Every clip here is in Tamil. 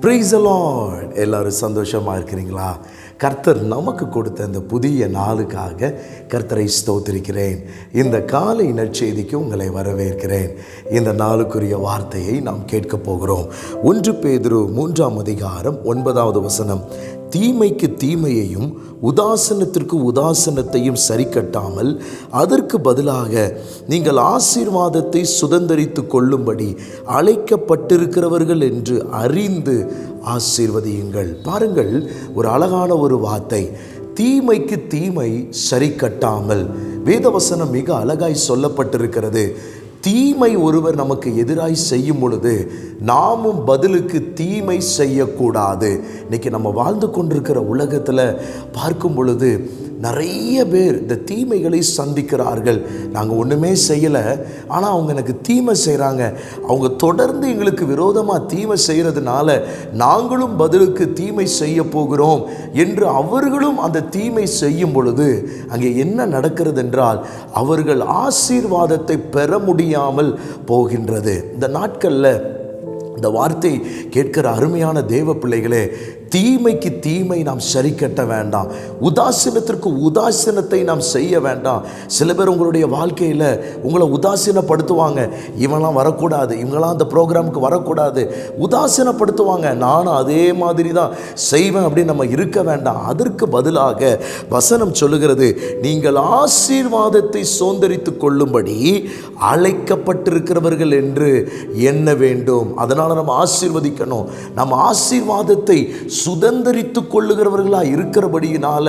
ப்ரைஸ் லார்ட் எல்லாரும் சந்தோஷமாக இருக்கிறீங்களா? கர்த்தர் நமக்கு கொடுத்த இந்த புதிய நாளுக்காக கர்த்தரை ஸ்தோத்திரிக்கிறேன். இந்த காலை நற்செய்திக்கு உங்களை வரவேற்கிறேன். இந்த நாளுக்குரிய வார்த்தையை நாம் கேட்க போகிறோம். ஒன்று பேதுரு மூன்றாம் அதிகாரம் ஒன்பதாவது வசனம். தீமைக்கு தீமையையும் உதாசனத்திற்கு உதாசனத்தையும் சரி கட்டாமல் அதற்கு பதிலாக நீங்கள் ஆசீர்வாதத்தை சுதந்தரித்து கொள்ளும்படி அழைக்கப்பட்டிருக்கிறவர்கள் என்று அறிந்து ஆசீர்வதியுங்கள். பாருங்கள் ஒரு அழகான ஒரு வார்த்தை. தீமைக்கு தீமை சரி கட்டாமல் வேதவசனம் மிக அழகாய் சொல்லப்பட்டிருக்கிறது. தீமை ஒருவர் நமக்கு எதிராய் செய்யும் பொழுது நாமும் பதிலுக்கு தீமை செய்யக்கூடாது. இன்றைக்கி நம்ம வாழ்ந்து கொண்டிருக்கிற உலகத்தில் பார்க்கும் பொழுது நிறைய பேர் இந்த தீமைகளை சந்திக்கிறார்கள். நாங்கள் ஒன்றுமே செய்யலை. ஆனால் அவங்க எனக்கு தீமை செய்கிறாங்க அவங்க தொடர்ந்து எங்களுக்கு விரோதமாக தீமை செய்கிறதுனால நாங்களும் பதிலுக்கு தீமை செய்ய போகிறோம் என்று அவர்களும் அந்த தீமை செய்யும் பொழுது அங்கே என்ன நடக்கிறது என்றால் அவர்கள் ஆசீர்வாதத்தை பெற முடியாமல் போகின்றது. இந்த நாட்களில் இந்த வார்த்தை கேட்கிற அருமையான தேவ பிள்ளைகளே தீமைக்கு தீமை நாம் சரி கட்ட வேண்டாம். உதாசீனத்திற்கு உதாசீனத்தை நாம் செய்ய வேண்டாம். சில பேர் உங்களுடைய வாழ்க்கையில் உங்களை உதாசீனப்படுத்துவாங்க. இவங்களாம் வரக்கூடாது. இவங்களாம் அந்த ப்ரோக்ராமுக்கு வரக்கூடாது. உதாசீனப்படுத்துவாங்க. நானும் அதே மாதிரி தான் செய்வேன் அப்படின்னு நம்ம இருக்க வேண்டாம். அதற்கு பதிலாக வசனம் சொல்லுகிறது நீங்கள் ஆசீர்வாதத்தை சுதந்திரித்து கொள்ளும்படி அழைக்கப்பட்டிருக்கிறவர்கள் என்று எண்ண வேண்டும். அதனால் நம்ம ஆசீர்வதிக்கணும். நம்ம ஆசீர்வாதத்தை சுதந்திரித்து கொள்ளுகிறவர்களாக இருக்கிறபடியினால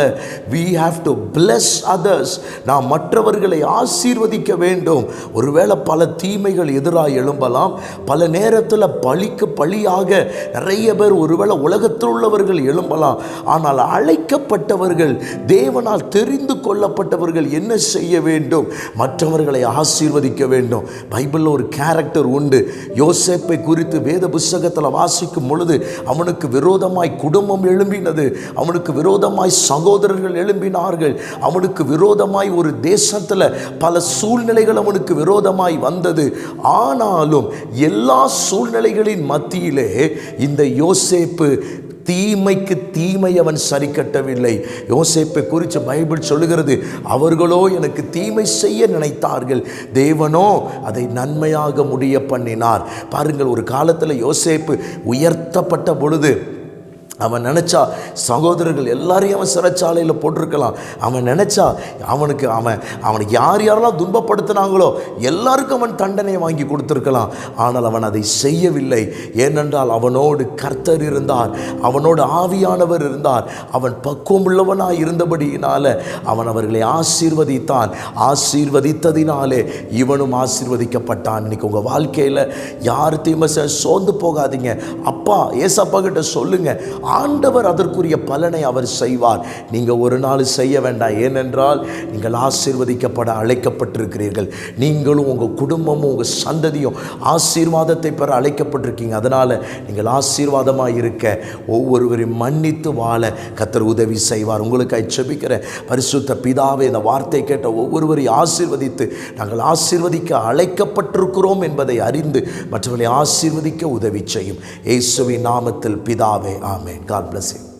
we have to bless others நாம் மற்றவர்களை ஆசீர்வதிக்க வேண்டும். ஒருவேளை பல தீமைகள் எதிராக எழும்பலாம். பல நேரத்தில் பழிக்கு பழியாக நிறைய பேர் ஒருவேளை உலகத்தில் உள்ளவர்கள் எழும்பலாம். ஆனால் அழைக்கப்பட்டவர்கள் தேவனால் தெரிந்து கொள்ளப்பட்டவர்கள் என்ன செய்ய வேண்டும்? மற்றவர்களை ஆசீர்வதிக்க வேண்டும். பைபிளில் ஒரு கேரக்டர் உண்டு. யோசேப்பை குறித்து வேத புஸ்தகத்தில் வாசிக்கும் பொழுது அவனுக்கு விரோதமாய் குடும்பம் எழும்பினது. அவனுக்கு விரோதமாய் சகோதரர்கள் எழும்பினார்கள். அவனுக்கு விரோதமாய் ஒரு தேசத்தில் பல சூழ்நிலைகள் அவனுக்கு விரோதமாய் வந்தது. ஆனாலும் எல்லா சூழ்நிலைகளின் மத்தியிலே இந்த யோசேப்பு தீமைக்கு தீமை அவன் சரி கட்டவில்லை யோசேப்பை குறித்து பைபிள் சொல்லுகிறது அவர்களோ எனக்கு தீமை செய்ய நினைத்தார்கள். தேவனோ அதை நன்மையாக முடிய பண்ணினார். பாருங்கள் ஒரு காலத்தில் யோசேப்பு உயர்த்தப்பட்ட பொழுது அவன் நினச்சா சகோதரர்கள் எல்லாரையும் அவன் சிறைச்சாலையில் போட்டிருக்கலாம். அவன் நினச்சா அவனுக்கு அவன் அவனுக்கு யார் யாரெல்லாம் துன்பப்படுத்தினாங்களோ எல்லாருக்கும் அவன் தண்டனை வாங்கி கொடுத்துருக்கலாம். ஆனால் அவன் அதை செய்யவில்லை. ஏனென்றால் அவனோடு கர்த்தர் இருந்தார். அவனோடு ஆவியானவர் இருந்தார். அவன் பக்குவமுள்ளவனாக இருந்தபடியினால அவன் அவர்களை ஆசீர்வதித்தான். ஆசீர்வதித்ததினாலே இவனும் ஆசீர்வதிக்கப்பட்டான். இன்னைக்கு உங்கள் வாழ்க்கையில் யார் தீமை சோர்ந்து போகாதீங்க. அப்பா ஏசப்பா கிட்ட சொல்லுங்கள் ஆண்டவர் அதற்குரிய பலனை அவர் செய்வார். நீங்கள் ஒரு நாள் செய்ய வேண்டாம். ஏனென்றால் நீங்கள் ஆசீர்வதிக்கப்பட அழைக்கப்பட்டிருக்கிறீர்கள். நீங்களும் உங்கள் குடும்பமும் உங்கள் சந்ததியும் ஆசீர்வாதத்தை பெற அழைக்கப்பட்டிருக்கீங்க. அதனால் நீங்கள் ஆசீர்வாதமாக இருக்க ஒவ்வொருவரையும் மன்னித்து வாழ கத்தர் உதவி செய்வார். உங்களுக்காக செபிக்கிற பரிசுத்த பிதாவே இந்த வார்த்தை கேட்ட ஒவ்வொருவரையும் ஆசீர்வதித்து நாங்கள் ஆசீர்வதிக்க அழைக்கப்பட்டிருக்கிறோம் என்பதை அறிந்து மற்றவர்களை ஆசீர்வதிக்க உதவி செய்யும். இயேசுவின் நாமத்தில் பிதாவே ஆமே காட் bless you